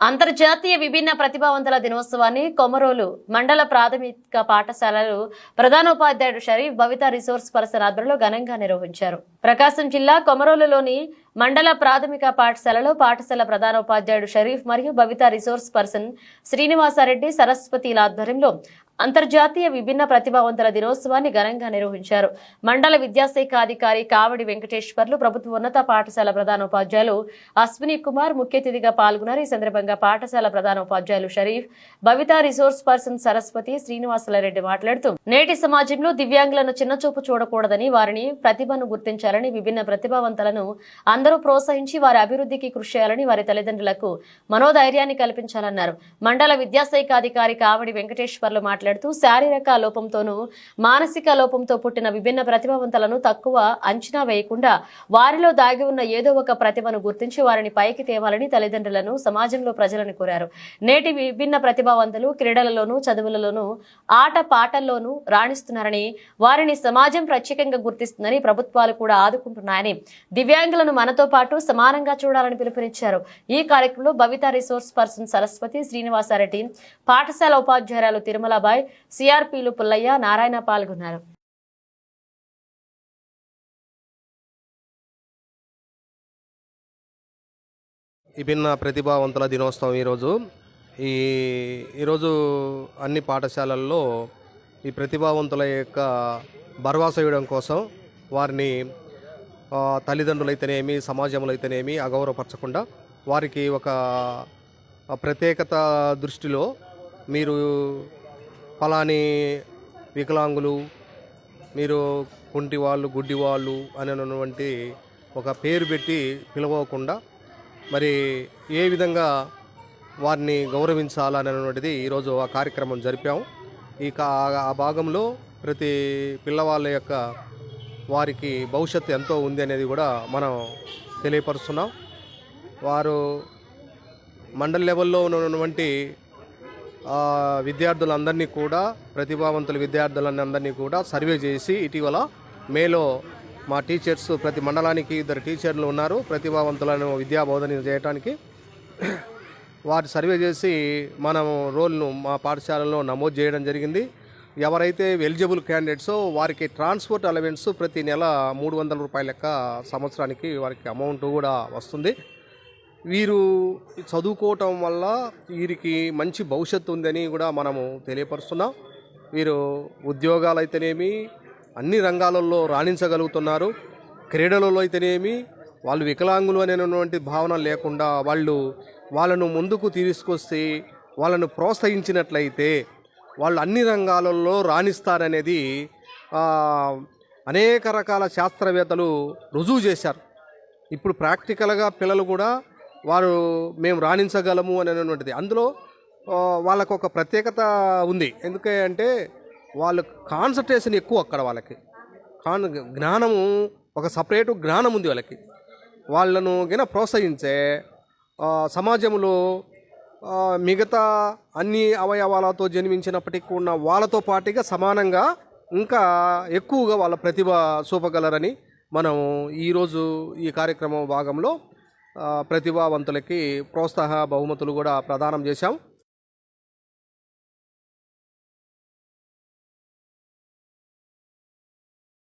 అంతర్జాతీయ విభిన్న ప్రతిభావంతుల దినోత్సవాన్ని కొమరోలు మండల ప్రాథమిక పాఠశాలలు ప్రధానోపాధ్యాయుడు షరీఫ్ భవిత రిసోర్స్ పర్సన్ ఆధ్వర్యంలో ఘనంగా నిర్వహించారు. ప్రకాశం జిల్లా కొమరోలులోని మండల ప్రాథమిక పాఠశాలలో పాఠశాల ప్రధానోపాధ్యాయుడు షరీఫ్ మరియు భవిత రిసోర్స్ పర్సన్ శ్రీనివాసారెడ్డి సరస్వతిల ఆధ్వర్యంలో అంతర్జాతీయ విభిన్న ప్రతిభావంతుల దినోత్సవాన్ని ఘనంగా నిర్వహించారు. మండల విద్యాశాఖ అధికారి కావడి వెంకటేశ్వర్లు ప్రభుత్వ ఉన్నత పాఠశాల ప్రధానోపాధ్యాయులు అశ్విని కుమార్ ముఖ్య అతిథిగా పాల్గొన్నారు. ఈ సందర్భంగా పాఠశాల ప్రధానోపాధ్యాయులు షరీఫ్ భవిత రిసోర్స్ పర్సన్ సరస్వతి శ్రీనివాసలరెడ్డి మాట్లాడుతూ నేటి సమాజంలో దివ్యాంగులను చిన్నచూపు చూడకూడదని వారిని ప్రతిభను గుర్తించాలని విభిన్న ప్రతిభావంతులను అందరూ ప్రోత్సహించి వారి అభివృద్ధికి కృషి చేయాలని వారి తల్లిదండ్రులకు మనోధైర్యాన్ని కల్పించాలన్నారు. మండల విద్యాశాఖ అధికారి కావడి వెంకటేశ్వర్లు మాట్లాడుతూ శారీరక లోపంతోనూ మానసిక లోపంతో పుట్టిన విభిన్న ప్రతిభావంతులను తక్కువ అంచనా వేయకుండా వారిలో దాగి ఉన్న ఏదో ఒక ప్రతిభను గుర్తించి వారిని పైకి తేవాలని తల్లిదండ్రులను సమాజంలో ప్రజలను కోరారు. నేటి విభిన్న ప్రతిభావంతులు క్రీడలలోనూ చదువులలోనూ ఆట పాటల్లోనూ రాణిస్తున్నారని వారిని సమాజం ప్రత్యేకంగా గుర్తిస్తుందని ప్రభుత్వాలు కూడా ఆదుకుంటున్నాయని దివ్యాంగులను మనతో పాటు సమానంగా చూడాలని పిలుపునిచ్చారు. ఈ కార్యక్రమంలో భవిత రిసోర్స్ పర్సన్ సరస్వతి శ్రీనివాసారెడ్డి పాఠశాల ఉపాధ్యాయురాలు తిరుమలబాయ్ సిఆర్పీలు పుల్లయ్య నారాయణ పాల్గొన్నారు. విభిన్న ప్రతిభావంతుల దినోత్సవం ఈరోజు. ఈ ఈరోజు అన్ని పాఠశాలల్లో ఈ ప్రతిభావంతుల యొక్క భరవాస ఇవ్వడం కోసం వారిని తల్లిదండ్రులు అయితేనేమి సమాజంలో అయితేనేమి అగౌరవపరచకుండా వారికి ఒక ప్రత్యేకత దృష్టిలో మీరు ఫలాని వికలాంగులు మీరు కుంటి వాళ్ళు గుడ్డి వాళ్ళు అనేటువంటి ఒక పేరు పెట్టి పిలవకుండా మరి ఏ విధంగా వారిని గౌరవించాలనేటువంటిది ఈరోజు ఆ కార్యక్రమం జరిపాము. ఈ ఆ భాగంలో ప్రతి పిల్లవాళ్ళ యొక్క వారికి భవిష్యత్తు ఎంతో ఉంది అనేది కూడా మనం తెలియపరుస్తున్నాం. వారు మండల్ లెవెల్లో ఉన్నటువంటి విద్యార్థులందరినీ కూడా ప్రతిభావంతుల విద్యార్థులందరినీ కూడా సర్వే చేసి ఇటీవల మేలో మా టీచర్స్ ప్రతి మండలానికి ఇద్దరు టీచర్లు ఉన్నారు. ప్రతిభావంతులను విద్యా బోధన చేయడానికి వారి సర్వే చేసి మనం రోల్ను మా పాఠశాలలో నమోదు చేయడం జరిగింది. ఎవరైతే ఎలిజిబుల్ క్యాండిడేట్సో వారికి ట్రాన్స్పోర్ట్ అలవెన్స్ ప్రతి నెల మూడు వందల రూపాయల లెక్క సంవత్సరానికి వారికి అమౌంట్ కూడా వస్తుంది. వీరు చదువుకోవటం వల్ల వీరికి మంచి భవిష్యత్తు ఉందని కూడా మనము తెలియపరుస్తున్నాం. వీరు ఉద్యోగాలు అయితేనేమి అన్ని రంగాలలో రాణించగలుగుతున్నారు. క్రీడలలో అయితేనేమి వాళ్ళు వికలాంగులు అనేటువంటి భావన లేకుండా వాళ్ళు వాళ్ళను ముందుకు తీసుకొస్తే వాళ్ళను ప్రోత్సహించినట్లయితే వాళ్ళు అన్ని రంగాలలో రాణిస్తారనేది అనేక రకాల శాస్త్రవేత్తలు రుజువు చేశారు. ఇప్పుడు ప్రాక్టికల్గా పిల్లలు కూడా వారు మేము రాణించగలము అనేటువంటిది అందులో వాళ్ళకు ఒక ప్రత్యేకత ఉంది. ఎందుకంటే వాళ్ళ కాన్సన్ట్రేషన్ ఎక్కువ అక్కడ వాళ్ళకి. కాన్ జ్ఞానము ఒక సపరేటు జ్ఞానం ఉంది వాళ్ళకి. వాళ్ళను గిన ప్రోత్సహించే సమాజంలో మిగతా అన్ని అవయవాలతో జన్మించినప్పటికీ ఉన్న వాళ్ళతో పాటుగా సమానంగా ఇంకా ఎక్కువగా వాళ్ళ ప్రతిభ చూపగలరని మనం ఈరోజు ఈ కార్యక్రమం భాగంలో ప్రతిభావంతులకి ప్రోత్సాహ బహుమతులు కూడా ప్రదానం చేశాం.